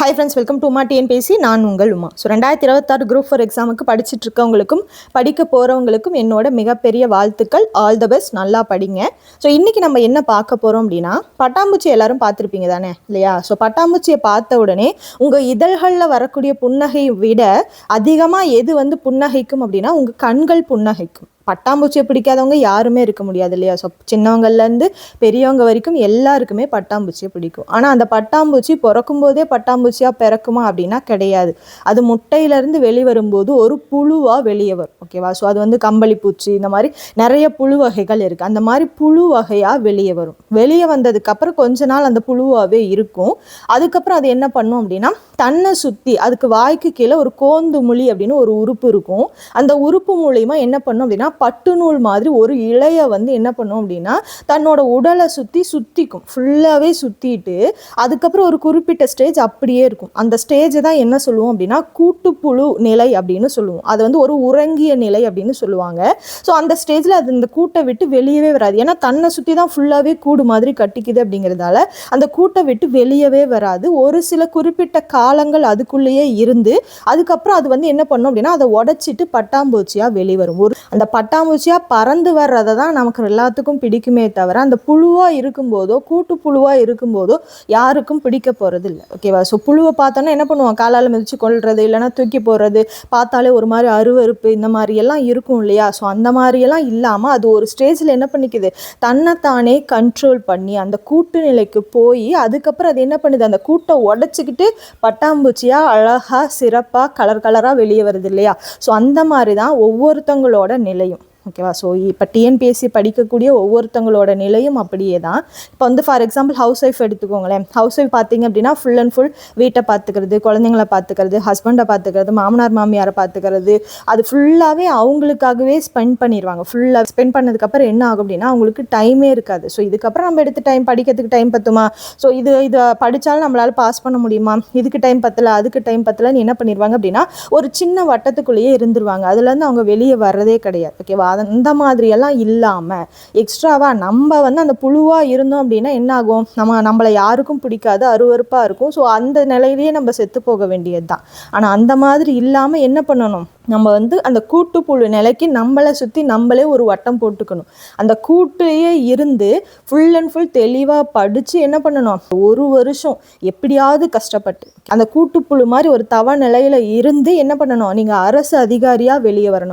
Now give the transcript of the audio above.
Hi friends welcome to Uma TNPSC நான் உங்கள் Uma. So ரெண்டாயிரத்தி இருபத்தாறு குரூப் ஃபோர் எக்ஸாமுக்கு படிச்சுட்டு இருக்கவங்களுக்கும் படிக்க போகிறவங்களுக்கும் என்னோட மிகப்பெரிய வாழ்த்துக்கள். ஆல் த பெஸ்ட் நல்லா படிங்க. ஸோ இன்றைக்கி நம்ம என்ன பார்க்க போகிறோம் அப்படின்னா பட்டாம்பூச்சி எல்லாரும் பார்த்துருப்பீங்க தானே? இல்லையா? ஸோ பட்டாம்பூச்சியை பார்த்த உடனே உங்கள் இதழ்களில் வரக்கூடிய புன்னகையை விட அதிகமாக எது வந்து புன்னகைக்கும் அப்படின்னா உங்கள் கண்கள் புன்னகைக்கும். பட்டாம்பூச்சியை பிடிக்காதவங்க யாருமே இருக்க முடியாது இல்லையா? ஸோ சின்னவங்கள்லேருந்து பெரியவங்க வரைக்கும் எல்லாருக்குமே பட்டாம்பூச்சியை பிடிக்கும். ஆனால் அந்த பட்டாம்பூச்சி பிறக்கும் போதே பட்டாம்பூச்சியாக பிறக்குமா அப்படின்னா கிடையாது. அது முட்டையிலேருந்து வெளிவரும்போது ஒரு புழுவாக வெளியே வரும். ஓகேவா ஸோ அது வந்து கம்பளி பூச்சி இந்த மாதிரி நிறைய புழு வகைகள் இருக்குது அந்த மாதிரி புழு வகையாக வெளியே வரும். வெளியே வந்ததுக்கப்புறம் கொஞ்ச நாள் அந்த புழுவாகவே இருக்கும். அதுக்கப்புறம் அது என்ன பண்ணும் அப்படின்னா தன்னை சுற்றி அதுக்கு வாய்க்கு கீழே ஒரு கோந்து முழி அப்படின்னு ஒரு உறுப்பு இருக்கும். அந்த உறுப்பு மூலயமா என்ன பண்ணும் அப்படின்னா பட்டு நூல் மாதிரி ஒரு இலைய வந்து என்ன பண்ணும் அப்படின்னா தன்னோட உடலை சுற்றி சுற்றிக்கும் ஃபுல்லாகவே சுற்றிட்டு அதுக்கப்புறம் ஒரு குறிப்பிட்ட ஸ்டேஜ் அப்படியே இருக்கும். அந்த ஸ்டேஜை தான் என்ன சொல்லுவோம் அப்படின்னா கூட்டுப்புழு நிலை அப்படின்னு சொல்லுவோம். அது வந்து ஒரு உறங்கிய நிலை அப்படின்னு சொல்லுவாங்க. ஸோ அந்த ஸ்டேஜில் அது இந்த கூட்டை விட்டு வெளியவே வராது. ஏன்னா தன்னை சுற்றி தான் ஃபுல்லாகவே கூடு மாதிரி கட்டிக்குது அப்படிங்கிறதால அந்த கூட்டை விட்டு வெளியவே வராது. ஒரு சில குறிப்பிட்ட காலங்கள் அதுக்குள்ளேயே இருந்து அதுக்கப்புறம் அது வந்து என்ன பண்ணும் அப்படின்னா அதை உடச்சிட்டு பட்டாம்பூச்சியாக வெளிவரும். ஒரு அந்த பட் பட்டாம்பூச்சியாக பறந்து வர்றதை தான் நமக்கு எல்லாத்துக்கும் பிடிக்குமே தவிர அந்த புழுவாக இருக்கும்போதோ கூட்டு புழுவாக இருக்கும்போதோ யாருக்கும் பிடிக்க போகிறது இல்லை ஓகேவா ஸோ புழுவை பார்த்தோன்னா என்ன பண்ணுவோம்? காலால் மிதித்து கொள்வது இல்லைன்னா தூக்கி போடுறது பார்த்தாலே ஒரு மாதிரி அருவருப்பு இந்த மாதிரி எல்லாம் இருக்கும் இல்லையா? ஸோ அந்த மாதிரியெல்லாம் இல்லாமல் அது ஒரு ஸ்டேஜில் என்ன பண்ணிக்குது? தன்னைத்தானே கண்ட்ரோல் பண்ணி அந்த கூட்டு நிலைக்கு போய் அதுக்கப்புறம் அது என்ன பண்ணுது? அந்த கூட்டை உடச்சிக்கிட்டு பட்டாம்பூச்சியாக அழகாக சிறப்பாக கலர் கலராக வெளியே வருது இல்லையா? ஸோ அந்த மாதிரி தான் ஒவ்வொருத்தங்களோட நிலையும். ஓகேவா ஸோ இப்போ டிஎன்பிஎஸ்சி படிக்கக்கூடிய ஒவ்வொருத்தங்களோட நிலையும் அப்படியே தான். இப்போ வந்து ஃபார் எக்ஸாம்பிள் ஹவுஸ் ஒய்ஃப் எடுத்துக்கோங்களேன். ஹவுஸ் ஒய்ஃப் பார்த்தீங்க அப்படின்னா ஃபுல் அண்ட் ஃபுல் வீட்டை பார்த்துக்கிறது குழந்தைங்கள பார்த்துக்கிறது ஹஸ்பண்டை பார்த்துக்கிறது மாமனார் மாமியாரை பார்த்துக்கிறது. அது ஃபுல்லாகவே அவங்களுக்காகவே ஸ்பெண்ட் பண்ணிடுவாங்க ஃபுல்லாக ஸ்பெண்ட் பண்ணதுக்கப்புறம் என்ன ஆகும் அப்படின்னா அவங்களுக்கு டைமே இருக்காது. ஸோ இதுக்கப்புறம் நம்ம எடுத்து டைம் படிக்கிறதுக்கு டைம் பத்துமா? ஸோ இது இதை படித்தாலும் நம்மளால் பாஸ் பண்ண முடியுமா? இதுக்கு டைம் பத்தலை அதுக்கு டைம் பத்தலைன்னு என்ன பண்ணிடுவாங்க அப்படின்னா ஒரு சின்ன வட்டத்துக்குள்ளேயே இருந்துருவாங்க. அதுலேருந்து அவங்க வெளியே வர்றதே கிடையாது. ஓகேவா அந்த மாதிரியெல்லாம் இல்லாமல் எக்ஸ்ட்ராவாக நம்ம வந்து அந்த புழுவாக இருந்தோம் அப்படின்னா என்ன ஆகும் நம்ம நம்மளை யாருக்கும் பிடிக்காது அருவருப்பாக இருக்கும். ஸோ அந்த நிலையிலேயே நம்ம செத்து போக வேண்டியது தான் ஆனால் அந்த மாதிரி இல்லாமல் என்ன பண்ணணும்? நம்ம வந்து அந்த கூட்டுப்புழு நிலைக்கு நம்மளை சுற்றி நம்மளே ஒரு வட்டம் போட்டுக்கணும். அந்த கூட்டுலேயே இருந்து ஃபுல் அண்ட் ஃபுல் தெளிவாக படித்து என்ன பண்ணணும்? ஒரு வருஷம் எப்படியாவது கஷ்டப்பட்டு அந்த கூட்டுப்புழு மாதிரி ஒரு தவ நிலையில் இருந்து என்ன பண்ணணும்? நீங்கள் அரசு அதிகாரியாக வெளியே வரணும்.